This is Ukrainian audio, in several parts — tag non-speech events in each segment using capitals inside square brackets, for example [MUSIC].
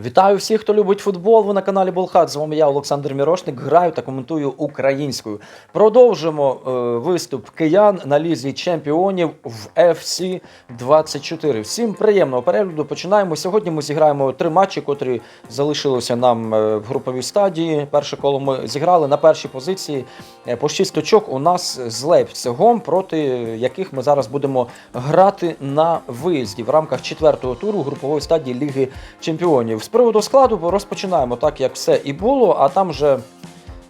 Вітаю всіх, хто любить футбол. Ви на каналі Болхат. З вами я, Олександр Мірошник. Граю та коментую українською. Продовжимо е, виступ киян на лізі чемпіонів в FC 24. Всім приємного перегляду. Починаємо. Сьогодні ми зіграємо три матчі, котрі залишилися нам е, в груповій стадії. Перше коло ми зіграли на першій позиції. Е, По 6 очок у нас з Лейпцигом, проти яких ми зараз будемо грати на виїзді в рамках четвертого туру групової стадії Ліги Чемпіонів. З приводу складу розпочинаємо так, як все і було, а там вже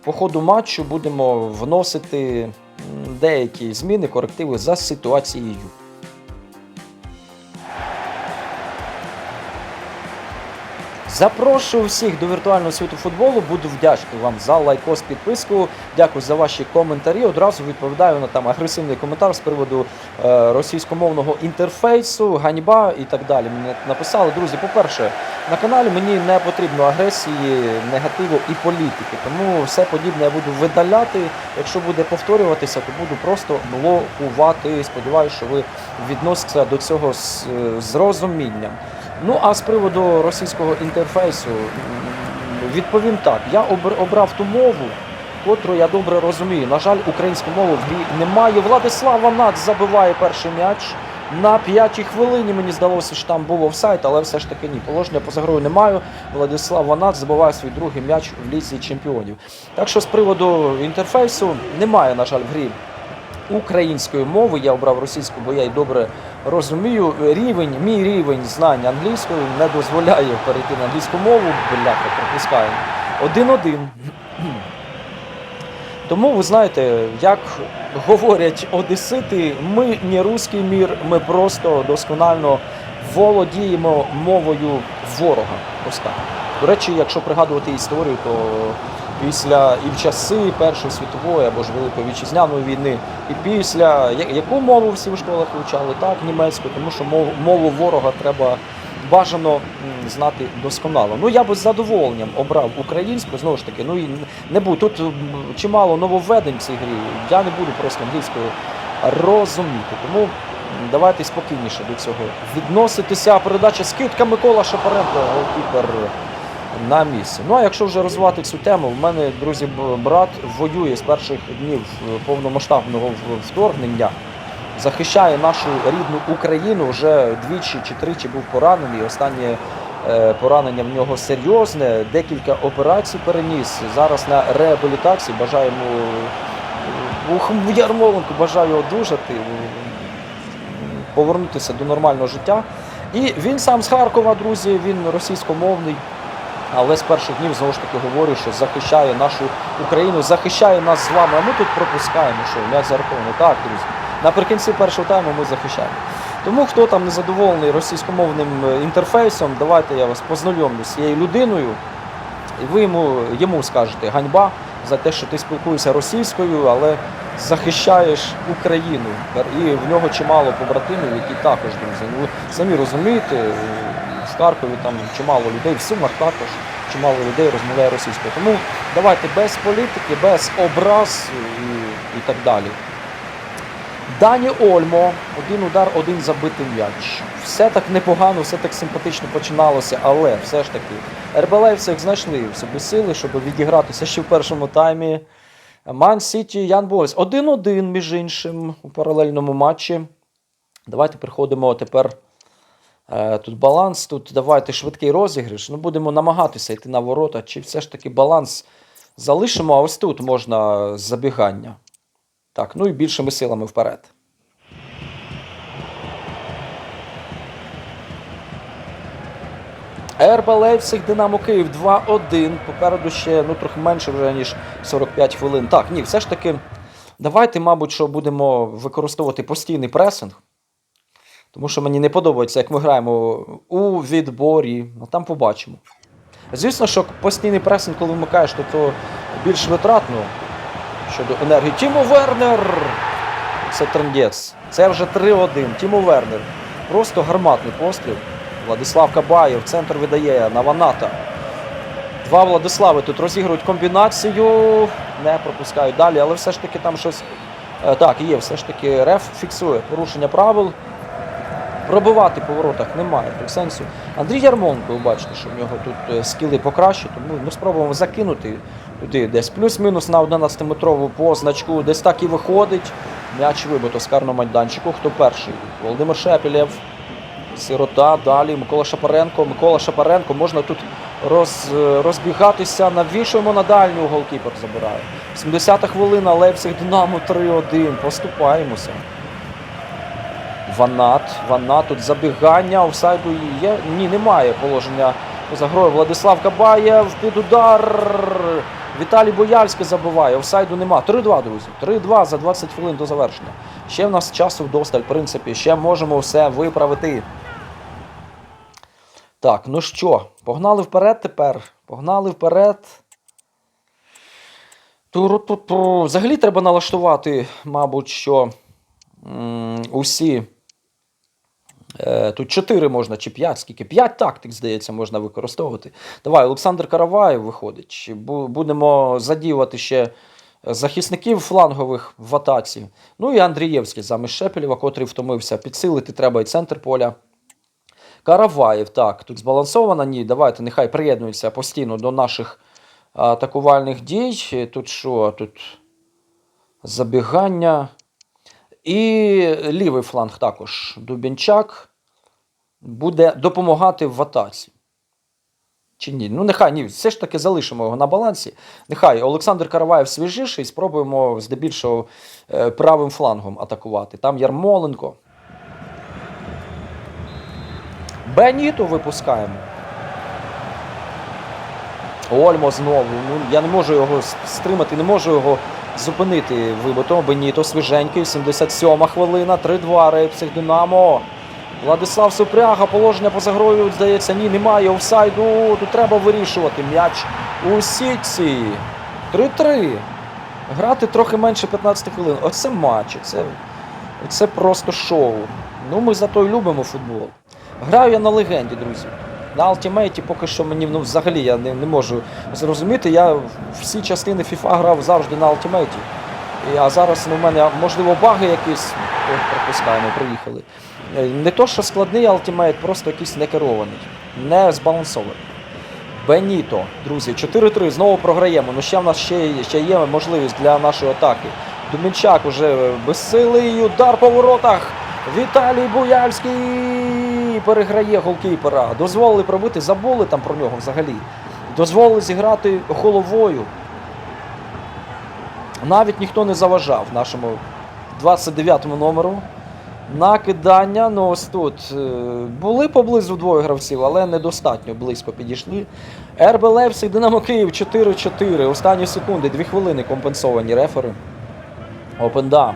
по ходу матчу будемо вносити деякі зміни, корективи за ситуацією. Запрошую всіх до віртуального світу футболу. Буду вдячний вам за лайкос, підписку. Дякую за ваші коментарі. Одразу відповідаю на там агресивний коментар з приводу е, російськомовного інтерфейсу, ганьба і так далі. Мені написали, друзі. По-перше, на каналі мені не потрібно агресії, негативу і політики. Тому все подібне я буду видаляти. Якщо буде повторюватися, то буду просто блокувати. Сподіваюся, що ви відноситеся до цього з, з розумінням. Ну а з приводу російського інтерфейсу відповім так: я обрав ту мову, котру я добре розумію. На жаль, українську мову в грі немає. Владислав Ванат забиває перший м'яч. На п'ятій хвилині мені здалося, що там був офсайд, але все ж таки ні. Положення поза грою немає. Владислав Ванат забиває свій другий м'яч в лізі чемпіонів. Так що з приводу інтерфейсу немає, на жаль, в грі української мови. Я обрав російську, бо я її добре розумію. Рівень, мій рівень знань англійської не дозволяє перейти на англійську мову. Бляха, пропускаємо. Один-один. Тому ви знаєте, як говорять одесити, ми не руський мір, ми просто досконально володіємо мовою ворога. Ось. До речі, якщо пригадувати історію, то після і в часи Першої світової або ж Великої вітчизняної війни, і після яку мову всі в школах вивчали? Так, німецьку, тому що мову, мову ворога треба бажано знати досконало. Ну я би з задоволенням обрав українську, знову ж таки, ну і не буду. Тут чимало нововведень в цій грі. Я не буду просто англійською розуміти. Тому давайте спокійніше до цього відноситися. Передача скидка Микола Шапаренко, голкіпер на місці. Ну а якщо вже розвивати цю тему, в мене, друзі, брат воює з перших днів е, повномасштабного вторгнення. Захищає нашу рідну Україну вже двічі чи тричі був поранений. Останнє е, поранення в нього серйозне. Декілька операцій переніс. Зараз на реабілітації. Бажаю йому е, в Ярмоленку бажаю одужати, повернутися до нормального життя. І він сам з Харкова, друзі, він російськомовний. Але з перших днів знову ж таки говорю, що захищає нашу Україну, захищає нас з вами. А ми тут пропускаємо, що м'яч зарахований. Так, друзі. Наприкінці першого тайму ми захищаємо. Тому хто там незадоволений російськомовним е, інтерфейсом, давайте я вас познайомлю з цією людиною, і ви йому, йому скажете ганьба за те, що ти спілкуєшся російською, але захищаєш Україну. І в нього чимало побратимів, які також друзі. Ну, самі розумієте, в Харкові там чимало людей, в Сумах також чимало людей розмовляє російською. Тому давайте без політики, без образ і, і так далі. Дані Ольмо, один удар, один забитий м'яч. Все так непогано, все так симпатично починалося, але все ж таки РБЛівцях знайшли в собі сили, щоб відігратися ще в першому таймі. Ман Сіті Ян Бойс. 1-1, між іншим, у паралельному матчі. Давайте переходимо тепер. Е, Тут баланс, тут давайте швидкий розіграш. Ну, будемо намагатися йти на ворота. Чи все ж таки баланс залишимо, а ось тут можна забігання. Так, ну і більшими силами вперед. РБ Лейпциг, Динамо Київ 2-1. Попереду ще ну, трохи менше вже, ніж 45 хвилин. Так, ні, все ж таки, давайте, мабуть, що будемо використовувати постійний пресинг. Тому що мені не подобається, як ми граємо у відборі. Ну, там побачимо. Звісно, що постійний пресинг, коли вмикаєш, то, то більш витратно щодо енергії. Тімо Вернер! Це трендець. Це вже 3-1. Тімо Вернер. Просто гарматний постріл. Владислав Кабаєв, центр видає на Ваната. Два Владислави тут розігрують комбінацію, не пропускають далі, але все ж таки там щось. е, Так, є, все ж таки реф фіксує порушення правил. Пробивати по воротах немає так сенсу. Андрій Ярмоленко, ви бачите, що в нього тут е, скіли покраще, тому ми спробуємо закинути туди десь плюс-мінус на 11-метрову позначку, десь так і виходить. М'яч вибито з карного майданчику. Хто перший? Володимир Шепелєв. Сирота, далі Микола Шапаренко. Микола Шапаренко можна тут роз, розбігатися. Навішуємо на дальню голкіпер забирає. 70-та хвилина, Лейпциг Динамо 3-1. Поступаємося. Ванат. Ванат тут забігання. Офсайду є. Ні, немає положення поза грою. Владислав Кабаєв під удар. Віталій Бояльський забиває. Офсайду нема. 3-2, друзі. 3-2 за 20 хвилин до завершення. Ще в нас часу вдосталь, в принципі, ще можемо все виправити. Так, ну що, погнали вперед тепер. Погнали вперед. Взагалі треба налаштувати, мабуть, що усі. Е, тут 4 можна чи 5, скільки? 5 тактик, здається, можна використовувати. Давай, Олександр Караваєв виходить. Будемо задіювати ще захисників флангових в атаці. Ну і Андрієвський замість Шепелєва, котрий втомився. Підсилити треба і центр поля. Караваєв, так, тут збалансовано. Ні, давайте, нехай приєднується постійно до наших атакувальних дій. Тут що? Тут забігання. І лівий фланг також. Дубінчак буде допомагати в атаці. Чи ні? Ну, нехай ні, все ж таки залишимо його на балансі. Нехай Олександр Караваєв свіжіший, спробуємо здебільшого е, правим флангом атакувати. Там Ярмоленко. Беніто випускаємо. Ольмо знову. Ну, я не можу його стримати, не можу його зупинити. Вибито. Беніто свіженький. 77 хвилина. 3-2 Рейпсих Динамо. Владислав Супряга, положення поза грою, здається, ні, немає офсайду. Тут треба вирішувати м'яч у сітці. 3-3. Грати трохи менше 15 хвилин. Оце матч. Це, це просто шоу. Ну, ми зато й любимо футбол. Граю я на легенді, друзі. На Ultimate поки що мені ну, взагалі я не, не можу зрозуміти. Я всі частини FIFA грав завжди на Ultimate. І, а зараз ну, в мене, можливо, баги якісь пропускаємо, приїхали. Е, Не то, що складний Ultimate, просто якийсь некерований, не збалансований. Беніто, друзі, 4-3, знову програємо. Ну ще в нас ще, ще є можливість для нашої атаки. Думінчак уже безсилий удар по воротах. Віталій Буяльський переграє голкіпера. Дозволили пробити, забули там про нього взагалі. Дозволили зіграти головою. Навіть ніхто не заважав нашому 29-му номеру. Накидання, ну ось тут е, були поблизу двоє гравців, але недостатньо близько підійшли. РБ Левсик, Динамо Київ 4-4. Останні секунди, 2 хвилини компенсовані рефери. Опенда.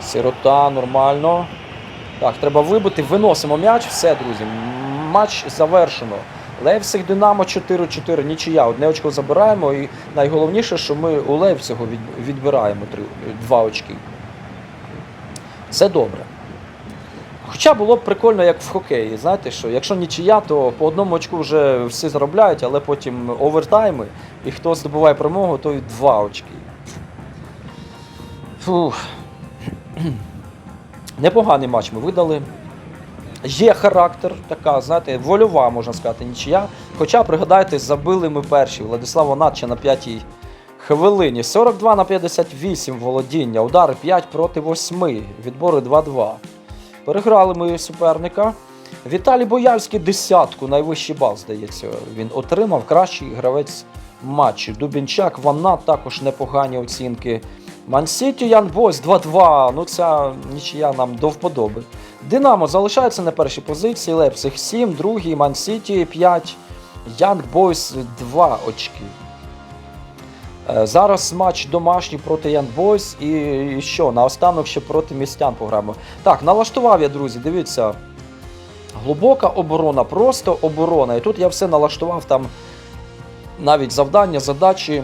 Сирота, нормально. Так, треба вибити, виносимо м'яч. Все, друзі. Матч завершено. Левсик Динамо 4-4, нічия. Одне очко забираємо. І найголовніше, що ми у від- відбираємо 3, 2 очки. Це добре. Хоча було б прикольно, як в хокеї. Знаєте, що якщо нічия, то по одному очку вже всі заробляють, але потім овертайми, і хто здобуває перемогу, той два очки. Фух. Непоганий матч ми видали. Є характер, така, знаєте, вольова, можна сказати, нічия. Хоча, пригадайте, забили ми перші. Владислав Онатча на п'ятій хвилині. 42 на 58 володіння. Удари 5 проти 8. Відбори 2-2. Переграли ми суперника. Віталій Бояльський десятку, найвищий бал, здається, він отримав кращий гравець матчу. Дубінчак, Ванна також непогані оцінки. Мансіті Ян Бойс 2-2. Ну ця нічия нам до вподоби. Динамо залишається на першій позиції. Лепсиг 7, другий, Мансіті 5, Янг Бойс 2 очки. Е, Зараз матч домашній проти Young Boys і, що, наостанок ще проти містян пограємо. Так, налаштував я, друзі, дивіться. Глибока оборона, просто оборона. І тут я все налаштував там навіть завдання, задачі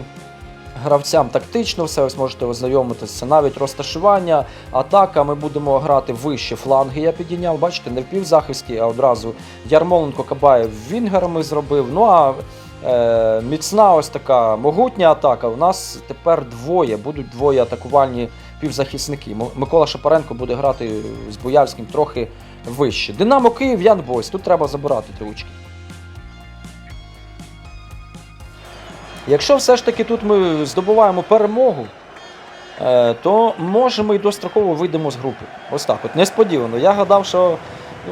гравцям тактично, все ось можете ознайомитися. Навіть розташування, атака. Ми будемо грати вище фланги. Я підійняв, бачите, не в півзахисті, а одразу Ярмоленко Кабаєв вінгерами зробив. Ну а е, міцна ось така могутня атака. У нас тепер двоє, будуть двоє атакувальні півзахисники. Микола Шапаренко буде грати з Боярським трохи вище. Динамо Київ, Ян Бойс. Тут треба забирати три очки. Якщо все ж таки тут ми здобуваємо перемогу, е, то може ми й достроково вийдемо з групи. Ось так от, несподівано. Я гадав, що е,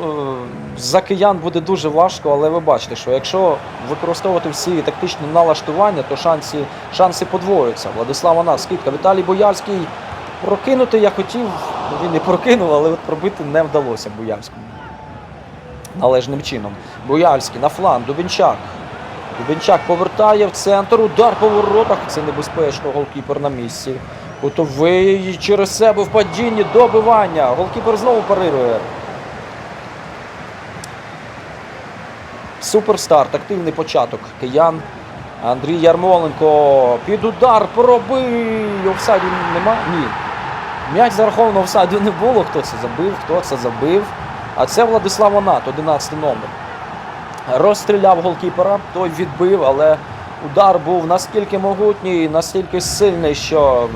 за киян буде дуже важко, але ви бачите, що якщо використовувати всі тактичні налаштування, то шанси, шанси подвоюються. Владислав Анас, скидка. Віталій Боярський прокинути я хотів, ну, він не прокинув, але от пробити не вдалося Боярському. Належним чином. Боярський на фланг, Дубінчак. Дубінчак повертає в центр, удар по воротах. Це небезпечно, голкіпер на місці. Готовий через себе в падінні добивання. Голкіпер знову парирує. Суперстарт, активний початок. Киян. Андрій Ярмоленко. Під удар пробив. Офсайду нема? Ні. М'яч зараховано офсайду не було. Хто це забив? Хто це забив? А це Владислав Онат, 11 номер. Розстріляв голкіпера, той відбив, але удар був наскільки могутній, настільки сильний, що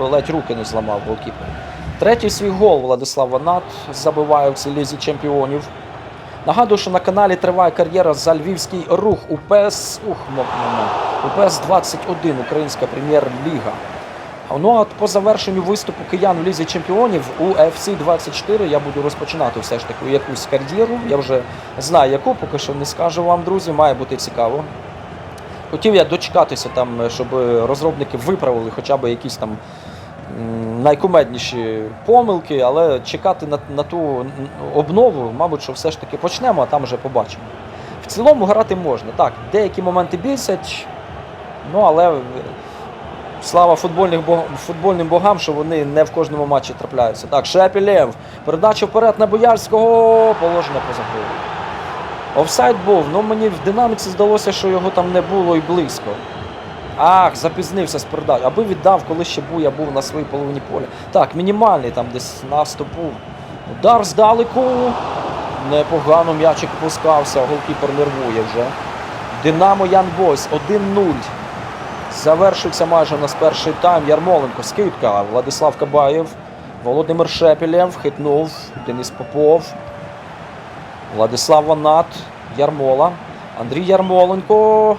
ледь руки не зламав голкіпер. Третій свій гол Владислав Ванат забиває в лізі чемпіонів. Нагадую, що на каналі триває кар'єра за львівський рух УПС. Ух, момент. УПС 21 Українська прем'єр-ліга. Ну а по завершенню виступу киян в лізі чемпіонів у FC 24 я буду розпочинати все ж таки якусь кар'єру. Я вже знаю яку, поки що не скажу вам, друзі. Має бути цікаво. Хотів я дочекатися там, щоб розробники виправили хоча б якісь там найкумедніші помилки, але чекати на, на ту обнову, мабуть, що все ж таки почнемо, а там вже побачимо. В цілому грати можна. Так, деякі моменти бісять, ну але слава футбольним богам, що вони не в кожному матчі трапляються. Так, Шепілєв. Передача вперед на Боярського. Положення поза грою. Офсайд був, ну мені в динаміці здалося, що його там не було і близько. Ах, запізнився з передач. Аби віддав, коли ще був, я був на своїй половині поля. Так, мінімальний там десь наступ був. Удар здалеку. Непогано м'ячик пускався, голкіпер нервує вже. Динамо Ян Бойс 1-0. Завершився майже у нас перший тайм. Ярмоленко, скидка. Владислав Кабаєв. Володимир Шепілєв хитнув. Денис Попов. Владислав Ванат. Ярмола. Андрій Ярмоленко.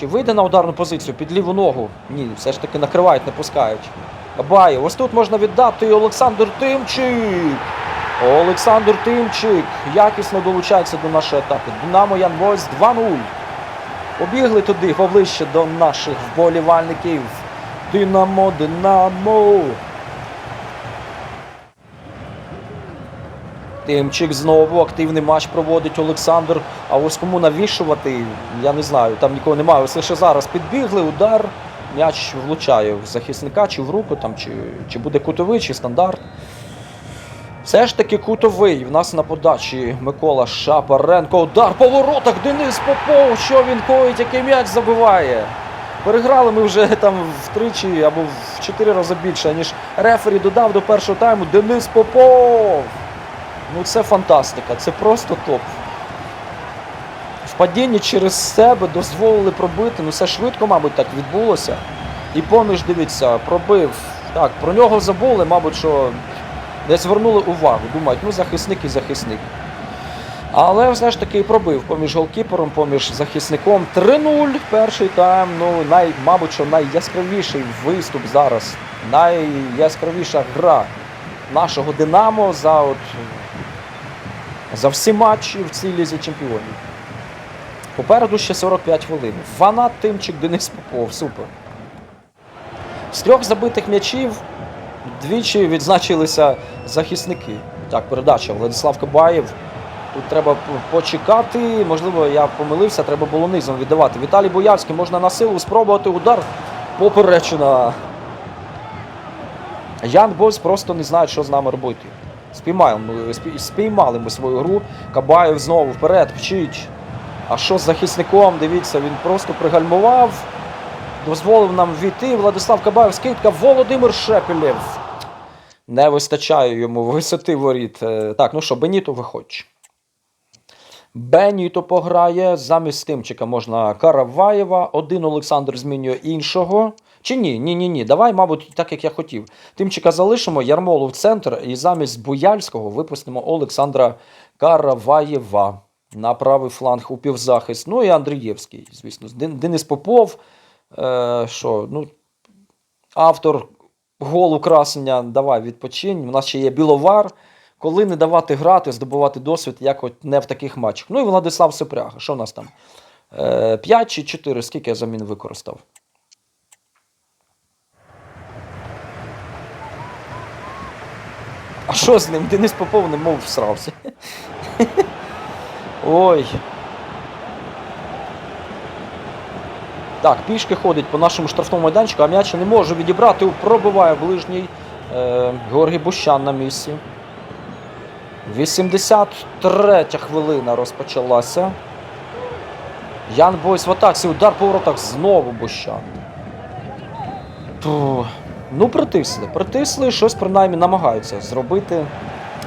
Чи вийде на ударну позицію під ліву ногу? Ні, все ж таки накривають, не пускають. Кабаєв. Ось тут можна віддати Олександр Тимчик. Олександр Тимчик якісно долучається до нашої атаки. Динамо Ян Бойс 2-0. Побігли туди поближче до наших вболівальників. Динамо, Динамо. Тимчик знову активний матч проводить Олександр. А ось кому навішувати, я не знаю, там нікого немає. Ось лише зараз підбігли, удар. М'яч влучає в захисника, чи в руку, там, чи, чи буде кутовий, чи стандарт. Все ж таки кутовий. В нас на подачі Микола Шапаренко. Удар по воротах. Денис Попов. Що він коїть, який м'яч забиває. Переграли ми вже там втричі або в чотири рази більше, ніж рефері додав до першого тайму. Денис Попов. Ну це фантастика, це просто топ. В падінні через себе дозволили пробити. Ну це швидко, мабуть, так відбулося. І поміж, дивіться, пробив. Так, про нього забули, мабуть, що не звернули увагу. Думають, ну захисник і захисник. Але все ж таки пробив поміж голкіпером, поміж захисником. 3-0 перший тайм. Ну, най, мабуть, що найяскравіший виступ зараз. Найяскравіша гра нашого Динамо за от, за всі матчі в цій лізі чемпіонів. Попереду ще 45 хвилин. Ванат Тимчик, Денис Попов. Супер. З трьох забитих м'ячів двічі відзначилися захисники. Так, передача Владислав Кабаєв. Тут треба почекати. Можливо, я помилився, треба було низом віддавати. Віталій Боярський можна на силу спробувати удар. Поперечина. Ян Бойс просто не знає, що з нами робити. Спіймали ми, спі- спіймали ми свою гру. Кабаєв знову вперед, вчить. А що з захисником? Дивіться, він просто пригальмував. Дозволив нам війти. Владислав Кабаєв, скидка, Володимир Шепелєв. Не вистачає йому висоти воріт. Е, Так, ну що, Беніто виходь. Беніто пограє. Замість Тимчика можна Караваєва. Один Олександр змінює іншого. Чи ні? Ні, ні, ні. Давай, мабуть, так як я хотів. Тимчика залишимо, Ярмолу в центр, і замість Буяльського випустимо Олександра Караваєва на правий фланг у півзахист. Ну і Андрієвський, звісно. Денис Попов. Е, що, ну, автор голу красення, давай відпочинь. У нас ще є Біловар. Коли не давати грати, здобувати досвід, як от не в таких матчах. Ну і Владислав Сопряга. Що у нас там? 5 чи 4, скільки я замін використав? А що з ним? Денис Попов не мов всрався. [LAUGHS] Ой. Так, пішки ходить по нашому штрафному майданчику, а м'яч не може відібрати. Пробиває ближній е, Георгій Бущан на місці. 83 хвилина розпочалася. Ян Бойс в атаці. Удар по воротах знову Бущан. Ту. Ну, притисли. Притисли, щось принаймні намагаються зробити.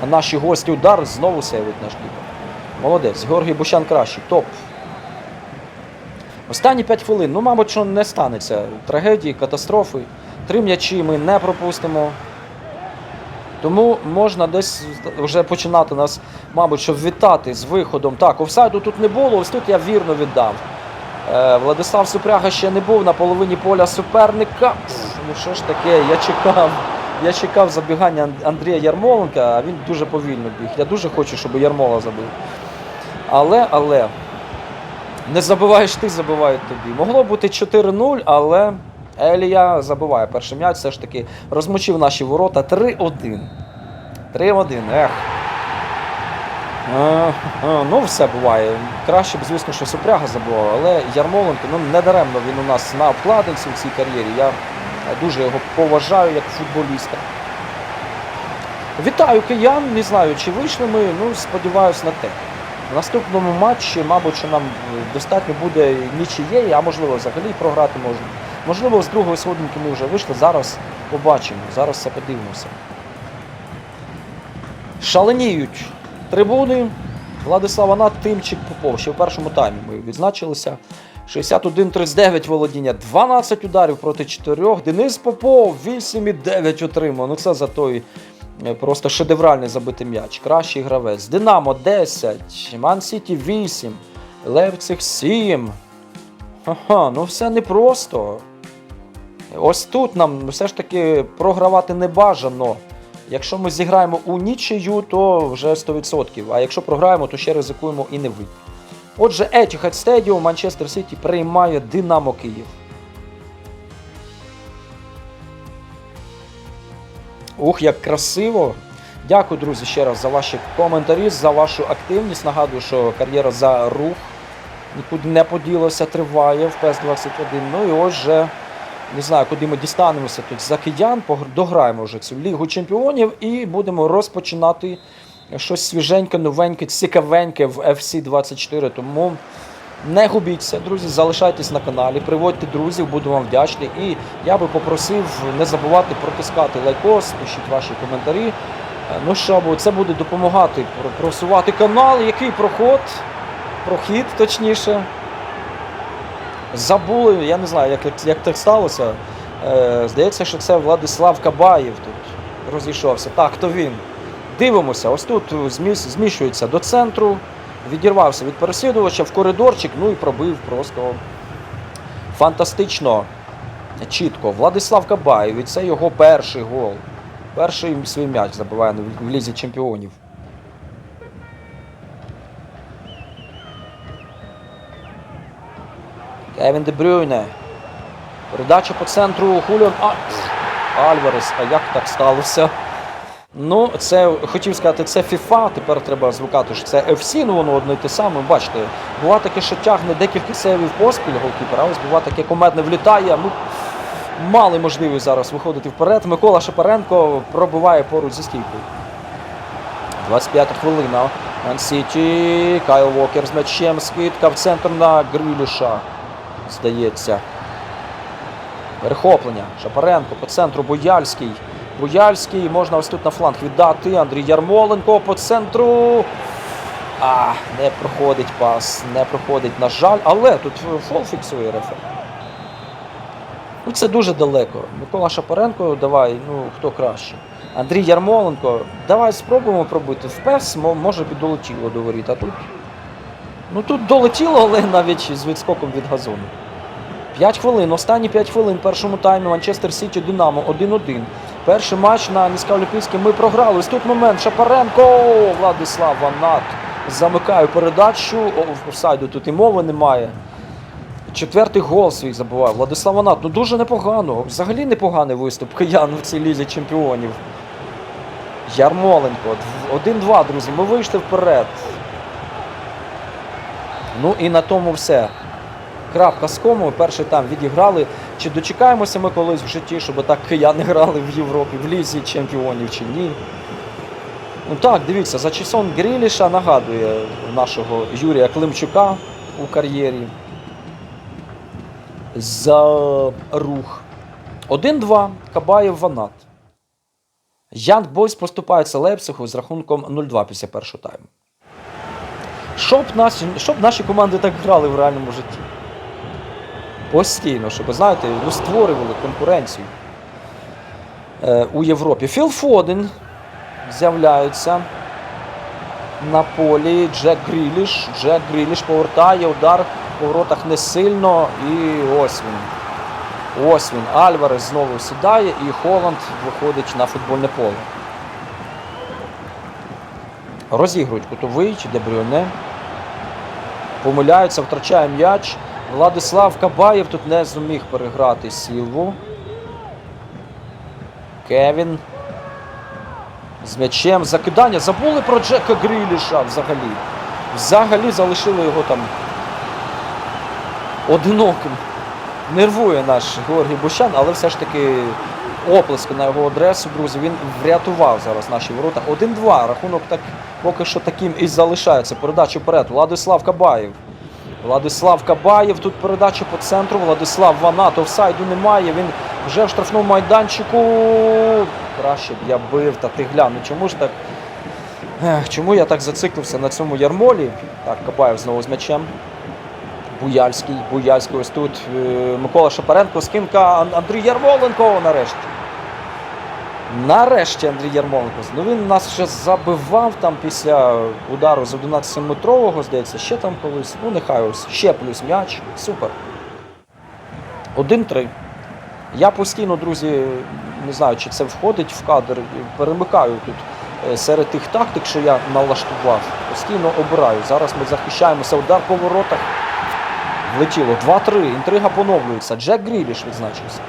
Наші гості удар знову сейвить наш кіпер. Молодець. Георгій Бущан кращий. Топ. Останні 5 хвилин. Ну, мабуть, що не станеться трагедії, катастрофи. Три м'ячі ми не пропустимо. Тому можна десь вже починати нас, мабуть, щоб вітати з виходом. Так, офсайду тут не було, ось тут я вірно віддав. Е, Владислав Супряга ще не був на половині поля суперника. Ну що ж таке, я чекав. Я чекав забігання Андрія Ярмоленка, а він дуже повільно біг. Я дуже хочу, щоб Ярмола забив. Але, але. Не забиваєш ти, забивають тобі. Могло бути 4-0, але Елія забиває перший м'яч, все ж таки розмочив наші ворота 3-1. 3-1, ех. Ну, все буває. Краще б, звісно, що Супряга забував, але Ярмоленко ну, не даремно він у нас на обкладинці в цій кар'єрі. Я дуже його поважаю як футболіста. Вітаю киян, не знаю, чи вийшли ми, ну сподіваюся на те. В наступному матчі, мабуть, що нам е, достатньо буде нічиєї, а можливо взагалі програти можна. Можливо, з другої сходинки ми вже вийшли. Зараз побачимо, зараз все подивимося. Шаленіють трибуни. Владислав Анат, Тимчик Попов. Ще в першому таймі ми відзначилися. 61-39 володіння, 12 ударів проти 4. Денис Попов 8,9 отримав. Ну це за той просто шедевральний забитий м'яч. Кращий гравець. Динамо 10, Ман Сіті 8, Левцих 7. Ага, ну все непросто. Ось тут нам все ж таки програвати не бажано. Якщо ми зіграємо у нічию, то вже 100%. А якщо програємо, то ще ризикуємо і не вийти. Отже, Etihad Stadium, Манчестер Сіті приймає Динамо Київ. Ух, як красиво! Дякую, друзі, ще раз за ваші коментарі, за вашу активність. Нагадую, що кар'єра за рух нікуди не поділася, триває в ПЕС-21. Ну і ось вже не знаю, куди ми дістанемося тут за киян, дограємо вже цю Лігу Чемпіонів і будемо розпочинати щось свіженьке, новеньке, цікавеньке в FC 24. Тому не губіться, друзі, залишайтесь на каналі, приводьте друзів, буду вам вдячний. І я би попросив не забувати протискати лайкос, пишіть ваші коментарі. Е, Ну що, бо це буде допомагати просувати канал. Який проход? Прохід, точніше. Забули, я не знаю, як, як, так сталося. Е, здається, що це Владислав Кабаєв тут розійшовся. Так, хто він? Дивимося, ось тут зміс, зміщується до центру, відірвався від переслідувача в коридорчик, ну і пробив просто фантастично чітко. Владислав Кабаєв, і це його перший гол. Перший свій м'яч забиває в Лізі Чемпіонів. Кевін Де Брюйне. Передача по центру Хуліон а... Альварес. А як так сталося? Ну, це хотів сказати, це FIFA, тепер треба звикати, що це FC, ну воно одне й те саме. Бачите, буває таке, що тягне декілька сейвів поспіль голкіпера, ось буває таке комедне влітає. Ну, мали можливість зараз виходити вперед. Микола Шапаренко пробиває поруч зі стійкою. 25 хвилина. Ман-Сіті, Кайл Вокер з м'ячем, скидка в центр на Гриліша. Здається. Перехоплення. Шапаренко по центру Бояльський. Бояльський можна ось тут на фланг віддати. Андрій Ярмоленко по центру. А, не проходить пас, не проходить, на жаль, але тут фол фіксує рефер. Ну це дуже далеко. Микола Шапаренко, давай, ну хто краще. Андрій Ярмоленко, давай спробуємо пробити. В ПЕС може б долетіло до воріт, а тут. Ну тут долетіло, але навіть з відскоком від газону. 5 хвилин, останні 5 хвилин першому таймі Манчестер Сіті Динамо 1-1. Перший матч на НСК Олімпійській ми програли. Ось тут момент Шапаренко, Владислав Ванат замикає передачу. О, офсайду тут і мови немає. Четвертий гол свій забуває. Владислав Ванат, ну дуже непогано. Взагалі непоганий виступ киян в цій лізі чемпіонів. Ярмоленко. дв- 1-2, друзі. Ми вийшли вперед. Ну і на тому все. Крапка з комою. Перший там відіграли. Чи дочекаємося ми колись в житті, щоб так кияни грали в Європі, в лізі чемпіонів чи ні? Ну так, дивіться, за часом Гріліша нагадує нашого Юрія Климчука у кар'єрі. За рух. 1-2. Кабаєв Ванат. Янг Бойс поступаються Лейпцигу з рахунком 0-2 після першого тайму. Щоб наші, щоб наші команди так грали в реальному житті. Постійно, щоб, знаєте, ну, створювали конкуренцію е, у Європі. Філ Фоден з'являється на полі. Джек Гріліш. Джек Гріліш повертає удар в поворотах не сильно. І ось він. Ось він. Альварес знову сідає і Холланд виходить на футбольне поле. Розігрують кутовий чи Дебрюне. Помиляються, втрачає м'яч. Владислав Кабаєв тут не зуміг переграти Сілву. Кевін. З м'ячем закидання. Забули про Джека Гріліша взагалі. Взагалі залишили його там одиноким. Нервує наш Георгій Бущан, але все ж таки оплески на його адресу, друзі. Він врятував зараз наші ворота. 1-2. Рахунок так поки що таким і залишається. Передача вперед. Владислав Кабаєв. Владислав Кабаєв. Тут передача по центру. Владислав Ванат. Офсайду немає. Він вже в штрафному майданчику. Краще б я бив. Та ти глянь. Ну чому ж так? Чому я так зациклився на цьому ярмолі? Так, Кабаєв знову з м'ячем. Буяльський, Буяльський ось тут. е, Микола Шапаренко, скинка Ан- Андрій Ярмоленко нарешті. Нарешті Андрій Ярмоленко. Ну він нас ще забивав там після удару з 11-метрового, здається, ще там колись. Ну нехай ось ще плюс м'яч. Супер. 1-3. Я постійно, друзі, не знаю, чи це входить в кадр. Перемикаю тут е, серед тих тактик, що я налаштував. Постійно обираю. Зараз ми захищаємося. Удар по воротах. Влетіло 2-3. Інтрига поновлюється. Джек Гріліш відзначився.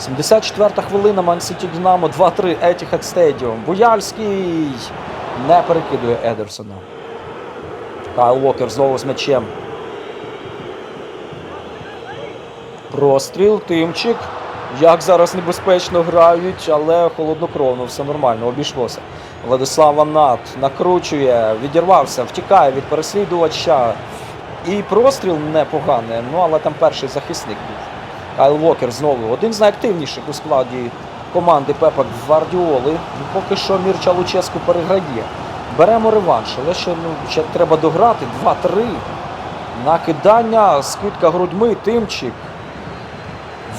74-та хвилина Ман-Сіті Динамо 2-3 Етіхад Стедіум. Буяльський не перекидує Едерсона. Кайл Уокер знову з м'ячем. Простріл, Тимчик. Як зараз небезпечно грають, але холоднокровно, все нормально, обійшлося. Владислав Ванат накручує, відірвався, втікає від переслідувача. І простріл непоганий, ну але там перший захисник був. Кайл Вокер знову один з найактивніших у складі команди Пепа Гвардіоли. Ну, поки що Мірча Луческу переграє. Беремо реванш, але ще, ну, ще треба дограти. 2-3. Накидання, скидка грудьми, тимчик.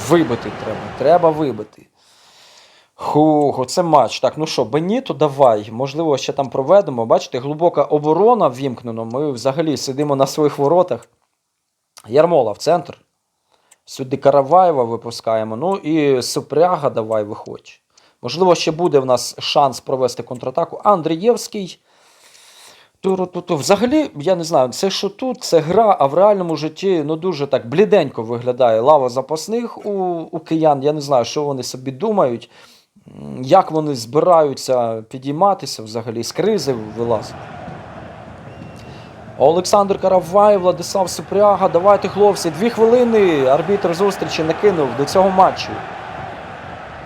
Вибити треба. Треба вибити. Хух, оце матч. Так, ну що, Беніто, давай. Можливо, ще там проведемо. Бачите, глибока оборона ввімкнена. Ми взагалі сидимо на своїх воротах. Ярмола в центр. Сюди Караваєва випускаємо. Ну і Супряга давай виходь. Можливо, ще буде в нас шанс провести контратаку. Андрієвський. Взагалі, я не знаю, це що тут, це гра, а в реальному житті ну дуже так бліденько виглядає лава запасних у, у киян. Я не знаю, що вони собі думають, як вони збираються підійматися взагалі з кризи вилазити. Олександр Каравай, Владислав Супряга. Давайте, хлопці, дві хвилини. Арбітр зустрічі накинув до цього матчу.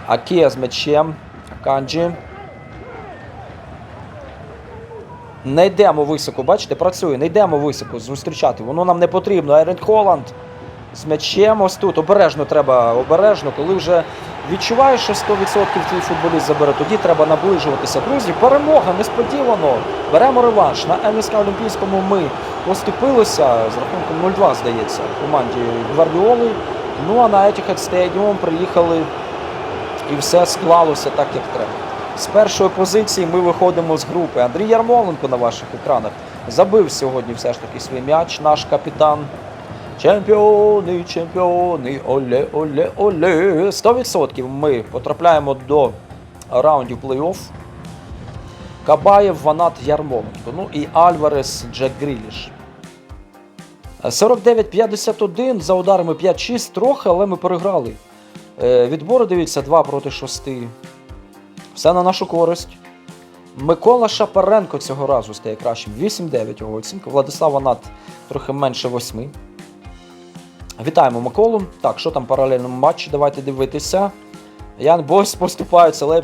Акія з м'ячем. Канджі. Не йдемо високо, бачите, працює, не йдемо високо зустрічати. Воно нам не потрібно. Ерен Холланд з м'ячем ось тут. Обережно треба, обережно, коли вже відчуваєш, що 100% твій футболіст забере, тоді треба наближуватися. Друзі, перемога несподівано. Беремо реванш. На НСК Олімпійському ми поступилися з рахунком 0-2, здається, команді Гвардіоли. Ну а на Etihad Stadium приїхали і все склалося так, як треба. З першої позиції ми виходимо з групи. Андрій Ярмоленко на ваших екранах забив сьогодні все ж таки свій м'яч, наш капітан. Чемпіони, чемпіони, оле, оле, оле. 100% ми потрапляємо до раундів плей-офф. Кабаєв, Ванат, Ярмоленко. Ну і Альварес, Джек Гріліш. 49-51 за ударами 5-6 трохи, але ми переграли. Е, Відбори, дивіться, 2 проти 6. Все на нашу користь. Микола Шапаренко цього разу стає кращим. 8-9 його оцінка. Владислав Ванат трохи менше 8. Вітаємо Миколу. Так, що там в паралельному матчі? Давайте дивитися. Ян Бойс поступається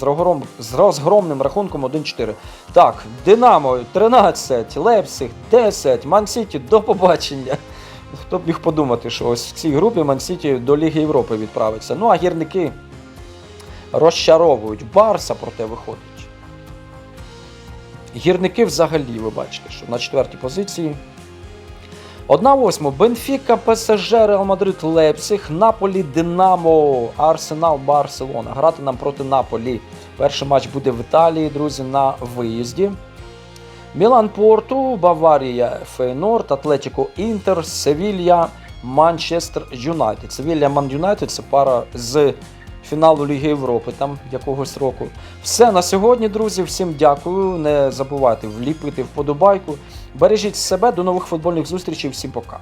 розгром, з розгромним рахунком 1-4. Так, Динамо 13, Лейпциг 10, Ман-Сіті до побачення. Хто б міг подумати, що ось в цій групі Ман-Сіті до Ліги Європи відправиться. Ну а гірники розчаровують. Барса проте виходить. Гірники взагалі, ви бачите, що на четвертій позиції. 1-8. Бенфіка, ПСЖ, Реал Мадрид, Лейпциг, Наполі, Динамо, Арсенал, Барселона. Грати нам проти Наполі. Перший матч буде в Італії, друзі, на виїзді. Мілан Порту, Баварія, Фейнорд, Атлетіко Інтер, Севілья, Манчестер Юнайтед. Севілья Ман Юнайтед це пара з фіналу Ліги Європи там якогось року. Все на сьогодні, друзі. Всім дякую. Не забувайте вліпити вподобайку. Бережіть себе, до нових футбольних зустрічей. Всім пока.